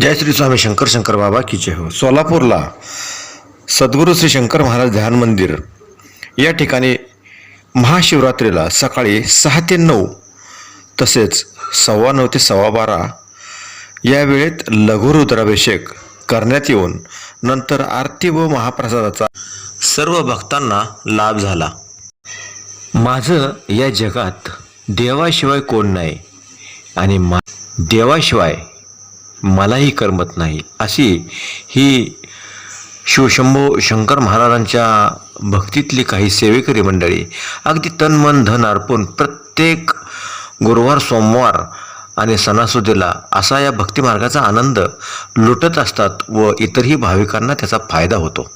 जय श्री स्वामी शंकर शंकर बाबा की जय हो. सोलापूरला सद्गुरू श्री शंकर महाराज ध्यान मंदिर या ठिकाणी महाशिवरात्रीला सकाळी सहा ते नऊ तसेच सव्वा नऊ ते सव्वा बारा या वेळेत लघुरुद्राभिषेक करण्यात येऊन नंतर आरती व महाप्रसादाचा सर्व भक्तांना लाभ झाला. माझं या जगात देवाशिवाय कोण नाही आणि मा देवाशिवाय मलाही करमत नाही. अशी ही शिवशंभो शंकर महाराजांच्या भक्तीतली काही सेवेकरी मंडळी अगदी तन मन धन अर्पून प्रत्येक गुरुवार सोमवार आणि सणासुदीला असा या भक्तिमार्गाचा आनंद लुटत असतात व इतरही भाविकांना त्याचा फायदा होतो.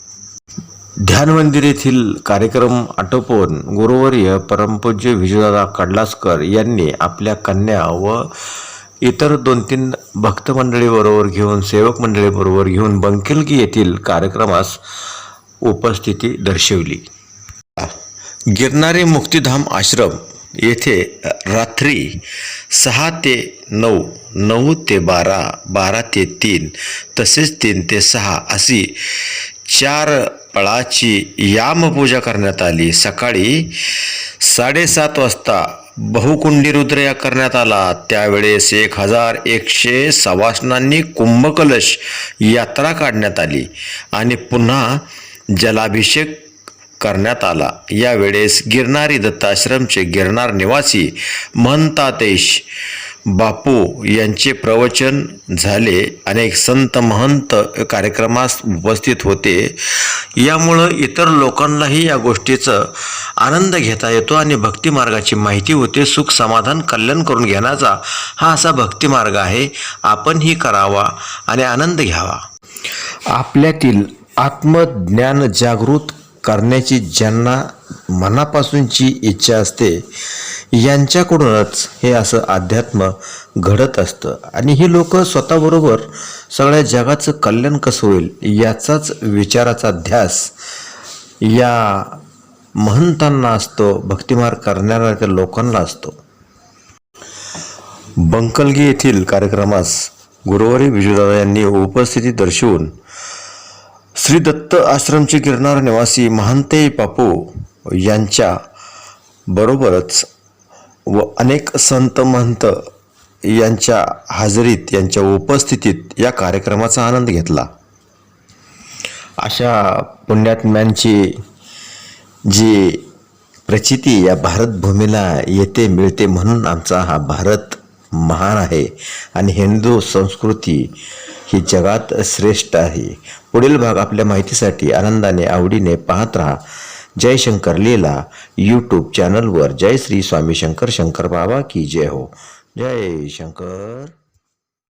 ध्यान मंदिर येथील कार्यक्रम आटोपवून गुरुवर्य परमपूज्य विजयदादा कडलासकर यांनी आपल्या कन्या व इतर दोन तीन भक्त मंडळीबरोबर घेऊन सेवक मंडळीबरोबर घेऊन बंकिलगी येथील कार्यक्रमास उपस्थिती दर्शवली. गिरणारे मुक्तिधाम आश्रम येथे रात्री सहा ते नऊ नऊ ते बारा बारा ते तीन तसेच तीन ते सहा अशी चार पळाची यामपूजा करण्यात आली. सकाळी साडेसात वाजता बहुकुंडी रुद्रया करण्यात आला. त्यावेळेस एक हजार एकशे सवासनांनी कुंभकलश यात्रा काढण्यात आली आणि पुन्हा जलाभिषेक करण्यात आला. यावेळेस गिरणारी दत्ताश्रमचे गिरनार निवासी महंतातेश बापू यांचे प्रवचन झाले. अनेक संत महंत कार्यक्रमास उपस्थित होते. यामुळं इतर लोकांनाही या गोष्टीचं आनंद घेता येतो आणि भक्तिमार्गाची माहिती होते. सुख समाधान कल्याण करून घेण्याचा हा असा भक्तिमार्ग आहे. आपणही करावा आणि आनंद घ्यावा. आपल्यातील आत्मज्ञान जागृत करण्याची ज्यांना मनापासूनची इच्छा असते यांच्याकडूनच हे असं अध्यात्म घडत असतं. आणि ही लोक स्वतःबरोबर सगळ्या जगाचं कल्याण कसं होईल याचाच विचाराचा ध्यास या महंतांना असतो भक्तिमार करणाऱ्या त्या लोकांना असतो. बंकलगी येथील कार्यक्रमास गुरुवारी विजयदादा यांनी उपस्थिती दर्शवून श्री दत्त आश्रमचे गिरणार निवासी महांते बापू यांच्या बरोबरच व अनेक संत महंत यांच्या हाजरीत यांच्या उपस्थितीत या कार्यक्रमाचा आनंद घेतला. अशा पुण्यात्म्यांची जी प्रचिती या भारतभूमीला येते मिळते म्हणून आमचा हा भारत महान आहे आणि हिंदू संस्कृती ही जगात श्रेष्ठ आहे. पुढील भाग आपल्या माहितीसाठी आनंदाने आवडीने पाहत राहा. जय शंकर लीला यूट्यूब चॅनलवर जय श्री स्वामी शंकर शंकर बाबा की जय हो. जय शंकर